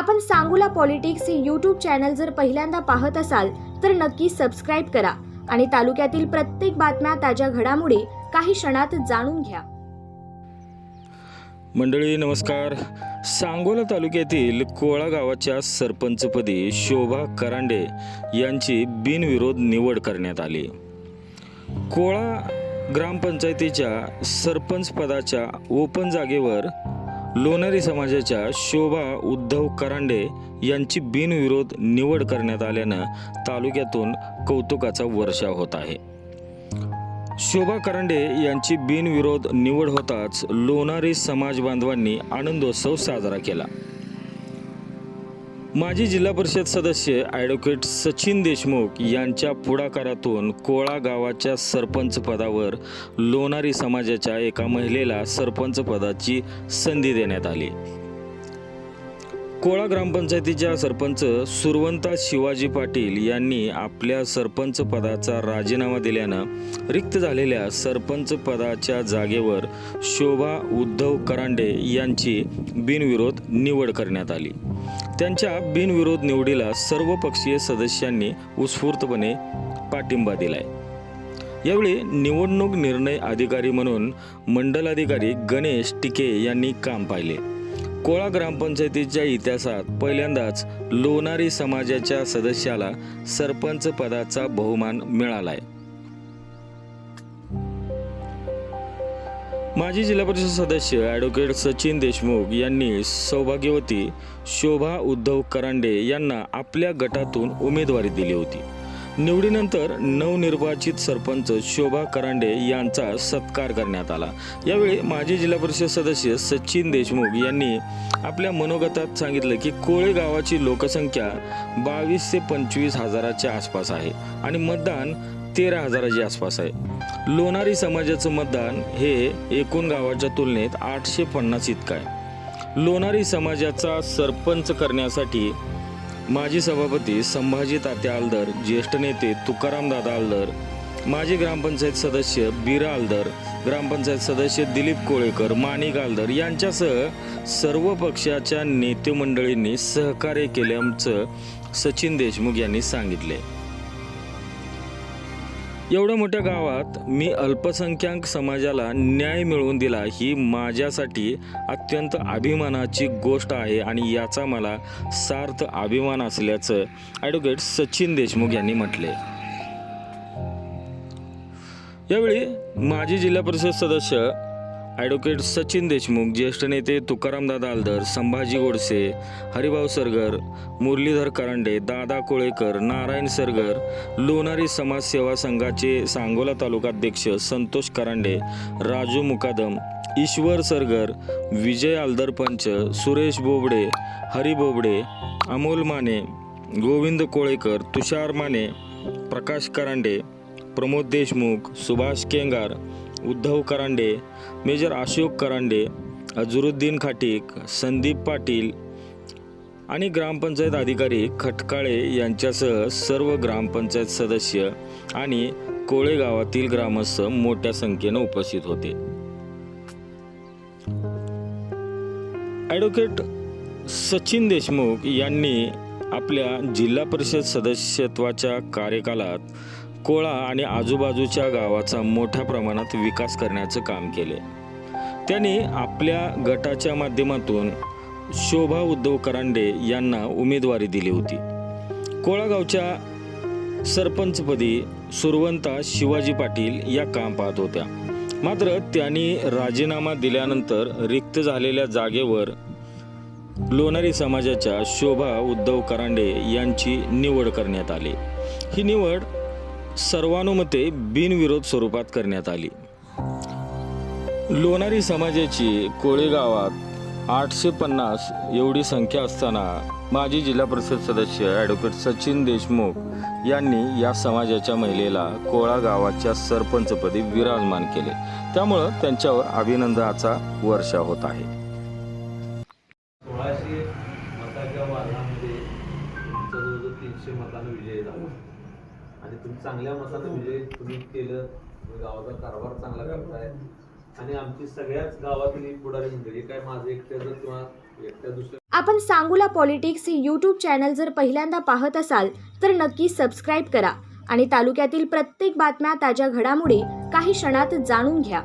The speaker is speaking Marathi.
आपण सांगूला पॉलिटिक्स हे यूट्यूब चॅनल जर पहिल्यांदा पाहत असाल तर नक्की सबस्क्राईब करा आणि तालुक्यातील प्रत्येक बातम्या ताज्या घडामोडी काही क्षणात जाणून घ्या. मंडळी नमस्कार. सांगोला तालुक्यातील कोळा गावाच्या सरपंचपदी शोभा करांडे यांची बिनविरोध निवड करण्यात आली. कोळा ग्रामपंचायतीच्या सरपंच पदाच्या ओपन जागेवर लोणारी समाजाच्या शोभा उद्धव करांडे यांची बिनविरोध निवड करण्यात आल्यानं तालुक्यातून कौतुकाचा वर्षा होत आहे. शोभा करांडे यांची बिनविरोध निवड होताच लोणारी समाज बांधवांनी आनंदोत्सव साजरा केला. माजी जिल्हा परिषद सदस्य ॲडव्होकेट सचिन देशमुख यांच्या पुढाकारातून कोळा गावाच्या सरपंच पदावर लोणारी समाजाच्या एका महिलेला सरपंच पदाची संधी देण्यात आली. कोळा ग्रामपंचायतीच्या सरपंच सुरवंता शिवाजी पाटील यांनी आपल्या सरपंच पदाचा राजीनामा दिल्यानं रिक्त झालेल्या सरपंच पदाच्या जागेवर शोभा उद्धव करांडे यांची बिनविरोध निवड करण्यात आली. त्यांच्या बिनविरोध निवडीला सर्व पक्षीय सदस्यांनी उत्स्फूर्तपणे पाठिंबा दिलाय. यावेळी निवडणूक निर्णय अधिकारी म्हणून मंडलाधिकारी गणेश टिके यांनी काम पाहिले. कोळा ग्रामपंचायतीच्या इतिहासात पहिल्यांदाच लोणारी समाजाच्या सदस्याला सरपंच पदाचा बहुमान मिळालाय. माजी जिल्हा परिषद सदस्य ॲडव्होकेट सचिन देशमुख यांनी सौभाग्यवती शोभा उद्धव करांडे यांना आपल्या गटातून उमेदवारी दिली होती. निवडीनंतर नवनिर्वाचित सरपंच शोभा करांडे यांचा सत्कार करण्यात आला. यावेळी माजी जिल्हा परिषद सदस्य सचिन देशमुख यांनी आपल्या मनोगतात सांगितलं की कोळे गावाची लोकसंख्या बावीस ते पंचवीस हजाराच्या आसपास आहे आणि मतदान तेरा हजाराच्या आसपास आहे. लोणारी समाजाचं मतदान हे एकूण गावाच्या तुलनेत आठशे पन्नास इतकं आहे. लोणारी समाजाचा सरपंच करण्यासाठी माजी सभापती संभाजी तात्या आलदर ज्येष्ठ नेते तुकाराम दादा आलदर माजी ग्रामपंचायत सदस्य बीरा आलदर ग्रामपंचायत सदस्य दिलीप कोळेकर माणिक आलदर यांच्यासह सर्व पक्षाच्या नेते मंडळींनी सहकार्य केल्याचं सचिन देशमुख यांनी सांगितले एवढ्या मोठ्या गावात मी अल्पसंख्याक समाजाला न्याय मिळवून दिला ही माझ्यासाठी अत्यंत अभिमानाची गोष्ट आहे आणि याचा मला सार्थ अभिमान असल्याचं ॲडव्होकेट सचिन देशमुख यांनी म्हटले. यावेळी माजी जिल्हा परिषद सदस्य ॲडव्होकेट सचिन देशमुख ज्येष्ठ नेते तुकारामदादा आलदर संभाजी गोडसे हरिभाऊ सरगर मुरलीधर करंडे दादा कोळेकर नारायण सरगर लोणारी समाजसेवा संघाचे सांगोला तालुकाध्यक्ष संतोष करांडे राजू मुकादम ईश्वर सरगर विजय आलदर पंच सुरेश बोबडे हरी बोबडे अमोल माने गोविंद कोळेकर तुषार माने प्रकाश करांडे प्रमोद देशमुख सुभाष केंगार उद्धव करांडे मेजर अशोक करांडे अजरुद्दीन खाटीक संदीप पाटील आणि ग्रामपंचायत अधिकारी खटकाळे यांच्यासह सर्व ग्रामपंचायत सदस्य आणि कोळे गावातील ग्रामस्थ मोठ्या संख्येनं उपस्थित होते. ॲडव्होकेट सचिन देशमुख यांनी आपल्या जिल्हा परिषद सदस्यत्वाच्या कार्यकालात कोळा आणि आजूबाजूच्या गावाचा मोठ्या प्रमाणात विकास करण्याचं काम केले. त्यांनी आपल्या गटाच्या माध्यमातून शोभा उद्धव करांडे यांना उमेदवारी दिली होती. कोळागावच्या सरपंचपदी सुरवंता शिवाजी पाटील या काम पाहत होत्या. मात्र त्यांनी राजीनामा दिल्यानंतर रिक्त झालेल्या जागेवर लोणारी समाजाच्या शोभा उद्धव करांडे यांची निवड करण्यात आली. ही निवड सर्वानुमते बिनविरोध स्वरूपात करण्यात आली. लोणारी समाजाची कोळेगावात आठशे पन्नास एवढी संख्या असताना माजी जिल्हा परिषद सदस्य ॲडव्होकेट सचिन देशमुख यांनी या समाजाच्या महिलेला कोळा गावाच्या सरपंचपदी विराजमान केले. त्यामुळं त्यांच्यावर अभिनंदनाचा वर्षा होत आहे. तुम्ही चांगल्या मतानं विजय तुम्ही केलं गावाचा कारभार चांगला करताय. आणि आमची सगळ्याच गावातील पुढारी मंडळी काय माझं एकट्याचं किंवा एकट्या दुसऱ्या आपण सांगूला पॉलिटिक्स हे यूट्यूब चॅनल जर पहिल्यांदा पाहत असाल तर नक्की सबस्क्राईब करा. आणि तालुक्यातील प्रत्येक बातम्या ताज्या घडामोडी काही क्षणात जाणून घ्या.